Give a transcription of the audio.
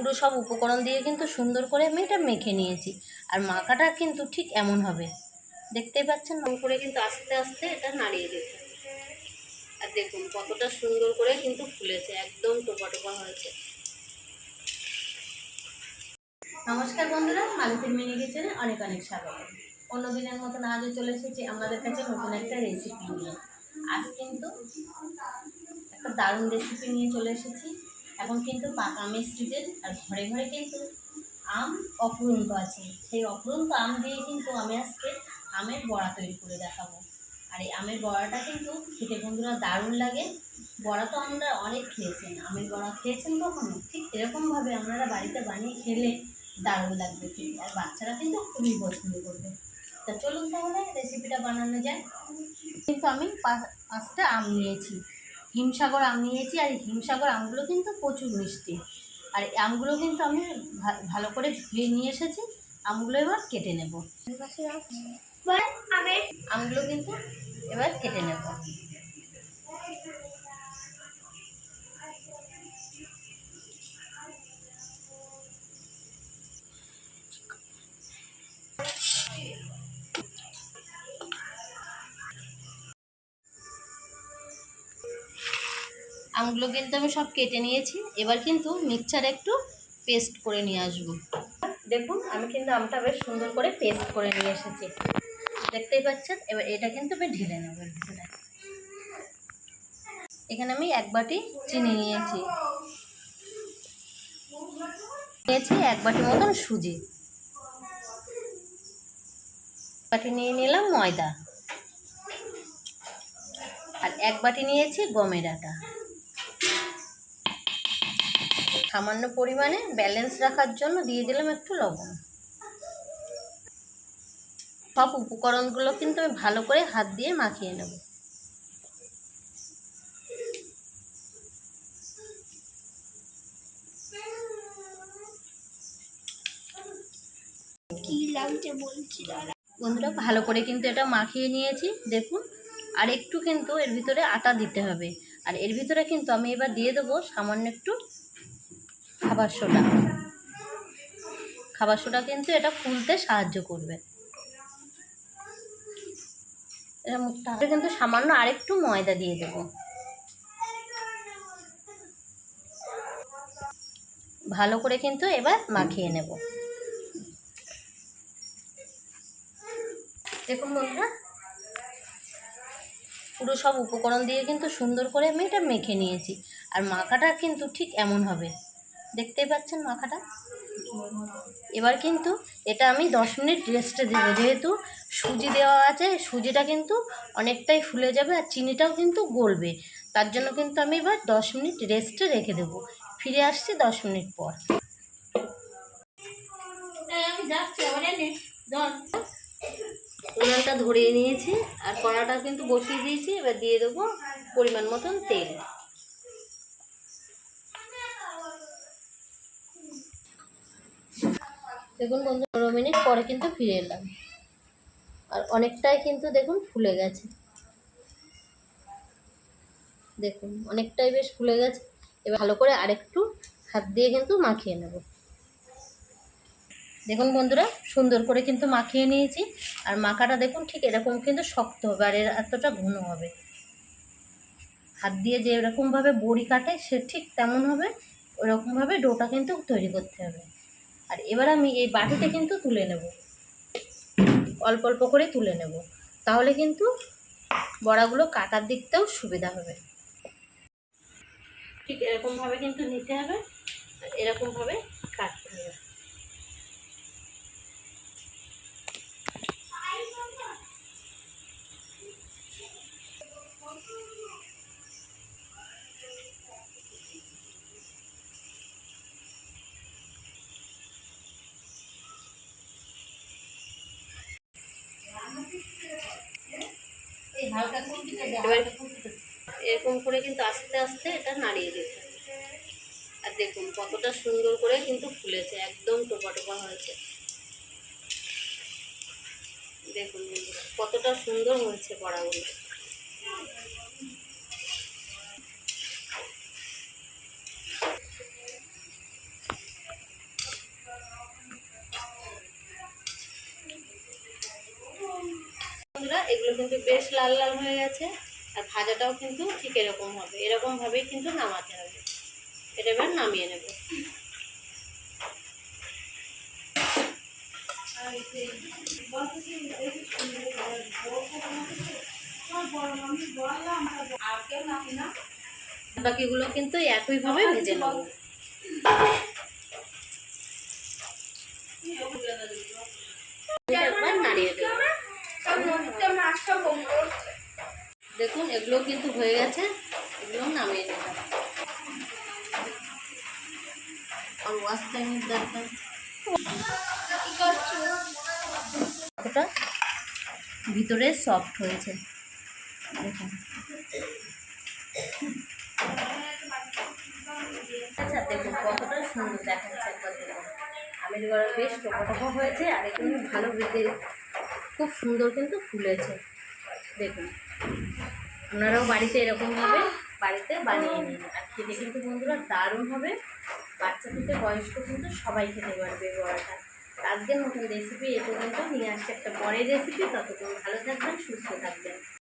পুরো সব উপকরণ দিয়ে কিন্তু সুন্দর করে আমি এটা মেখে নিয়েছি। আর মাখাটা কিন্তু ঠিক এমন হবে। দেখতেই পাচ্ছেন নম করে কিন্তু আস্তে আস্তে এটা নাড়িয়ে দিতে আর দেখুন কতটা সুন্দর করে কিন্তু ফুলেছে, একদম টোপা টোপা হয়েছে। নমস্কার বন্ধুরা মালতির মিনি কিচেনে অনেক অনেক স্বাগত। অন্য দিনের মতন আজও চলে এসেছি আমাদের কাছে নতুন একটা রেসিপি নিয়ে। আজ কিন্তু একটা দারুণ রেসিপি নিয়ে চলে এসেছি। এখন কিন্তু পাকা আমের সিজন আর ঘরে ঘরে কিন্তু আম অপূরন্ত আছে। সেই অপূরন্ত আম দিয়ে কিন্তু আমি আজকে আমের বড়া তৈরি করে দেখাবো। আর এই আমের বড়াটা কিন্তু খেতে বন্ধুরা দারুণ লাগে। বড়া তো আমরা অনেক খেয়েছেন। আমের বড়া খেয়েছেন কখনো? ঠিক এরকমভাবে আপনারা বাড়িতে বানিয়ে খেলে দারুণ লাগবে খেতে। আর বাচ্চারা কিন্তু খুবই পছন্দ করবে। তা চলুন তাহলে রেসিপিটা বানানো যায় কিন্তু আমি পাঁচটা আম নিয়েছি। হিমসাগর আম নিয়েছি আর হিমসাগর আমগুলো কিন্তু প্রচুর মিষ্টি। আর আমগুলো কিন্তু আমি ভালো করে ধুয়ে নিয়ে এসেছি, আমগুলো এবার কেটে নেব। আমগুলো কিন্তু এবার কেটে নেব। আমগুলো কিন্তু আমি সব কেটে নিয়েছি। এবার কিন্তু মিক্সচার একটু পেস্ট করে নিয়ে আসব। দেখুন, আমি কিন্তু আমটা বেশ সুন্দর করে পেস্ট করে নিয়ে এসেছি। দেখতেই পাচ্ছেন? এবার এটা কিন্তু আমি ঢেলে নেব এখানে আমি এক বাটি চিনি নিয়েছি। নিয়েছি এক বাটি মতন সুজি। বাটি নিয়ে নিলাম ময়দা। আর এক বাটি নিয়েছি গমের আটা। সামান্য পরিমাণে ব্যালেন্স রাখার জন্য দিয়ে দিলাম একটু লবণ। সব উপকরণগুলো কিন্তু আমি ভালো করে হাত দিয়ে মাখিয়ে নেব। কি লাগছে বলছি দাঁড়া বন্ধুরা ভালো করে কিন্তু এটা মাখিয়ে নিয়েছি দেখুন। আর একটু কিন্তু এর ভিতরে আটা দিতে হবে। আর এর ভিতরে কিন্তু আমি এবার দিয়ে দেবো সামান্য একটু খাবার সোডা খাবার সোডা কিন্তু এটা ফুলতে সাহায্য করবে। এটা কিন্তু সামান্য আরেকটু ময়দা দিয়ে দেবো। ভালো করে কিন্তু এবার মাখিয়ে নেব। দেখুন বন্ধুরা, পুরো সব উপকরণ দিয়ে কিন্তু সুন্দর করে আমি এটা মেখে নিয়েছি। আর মাখাটা কিন্তু ঠিক এমন হবে। দেখতেই পাচ্ছেন মাখাটা? এবার কিন্তু এটা আমি দশ মিনিট রেস্টে দেবো। যেহেতু সুজি দেওয়া আছে সুজিটা কিন্তু অনেকটাই ফুলে যাবে আর চিনিটাও কিন্তু গলবে। তার জন্য কিন্তু আমি এবার দশ মিনিট রেস্টে রেখে দেবো। ফিরে আসছি দশ মিনিট পর। উনানটা ধরিয়ে নিয়েছি আর কড়াটা কিন্তু বসিয়ে দিয়েছি। এবার দিয়ে দেবো পরিমাণ মতন তেল। দেখুন বন্ধু, পনেরো মিনিট পরে কিন্তু ফিরে এলাম। আর অনেকটাই কিন্তু দেখুন ফুলে গেছে। দেখুন, অনেকটাই বেশ ফুলে গেছে। এবার ভালো করে আরেকটু হাত দিয়ে কিন্তু মাখিয়ে নেব। দেখুন বন্ধুরা, সুন্দর করে কিন্তু মাখিয়ে নিয়েছি। আর মাখাটা দেখুন ঠিক এরকম কিন্তু শক্ত হবে আর এর এতটা ঘন হবে। হাত দিয়ে যে এরকমভাবে বড়ি কাটে সে ঠিক তেমন হবে। ওরকমভাবে ডোটা কিন্তু তৈরি করতে হবে। আর এবার আমি এই বাটিতে কিন্তু তুলে নেব। অল্প অল্প করে তুলে নেব। তাহলে কিন্তু বড়াগুলো কাটার দিকটাও সুবিধা হবে। ঠিক এরকমভাবে কিন্তু নিতে হবে। এরকমভাবে কাটতে হবে। এরকম করে কিন্তু আস্তে আস্তে এটা নাড়িয়ে দিতে আর দেখুন কতটা সুন্দর করে কিন্তু ফুলেছে, একদম টোপা টোপা হয়েছে। দেখুন কতটা সুন্দর হয়েছে বড়াগুলো কিন্তু বেশ লাল লাল হয়ে গেছে, আর ভাজাটাও কিন্তু ঠিক এরকম হবে। এরকমভাবেই কিন্তু নামাতে হবে। এটা এবার নামিয়ে নেব। বাকিগুলো কিন্তু একইভাবে ভেজে নেব। নাড়িয়ে দেবো দেখুন এগুলো কিন্তু হয়ে গেছে এগুলো নামিয়ে নিলাম আর ওয়াশ টাইমের দরকার। কতটা? ভিতরে সফট হয়েছে। দেখুন। আচ্ছা দেখুন কতটা সুন্দর দেখাচ্ছে একবার দেখুন। আমের গড়া বেশ হয়েছে আর এখানে ভালো বেঁধে খুব সুন্দর কিন্তু ফুলেছে। দেখুন। আপনারাও বাড়িতে এরকমভাবে বাড়িতে বানিয়ে নিন আর খেতে কিন্তু বন্ধুরা দারুণ হবে। বাচ্চা থেকে বয়স্ক কিন্তু সবাই খেতে পারবে বড়াটা আজকের নতুন রেসিপি এ পর্যন্ত নিয়ে আসছে। একটা পরের রেসিপি ততক্ষণ ভালো থাকবেন, সুস্থ থাকবেন।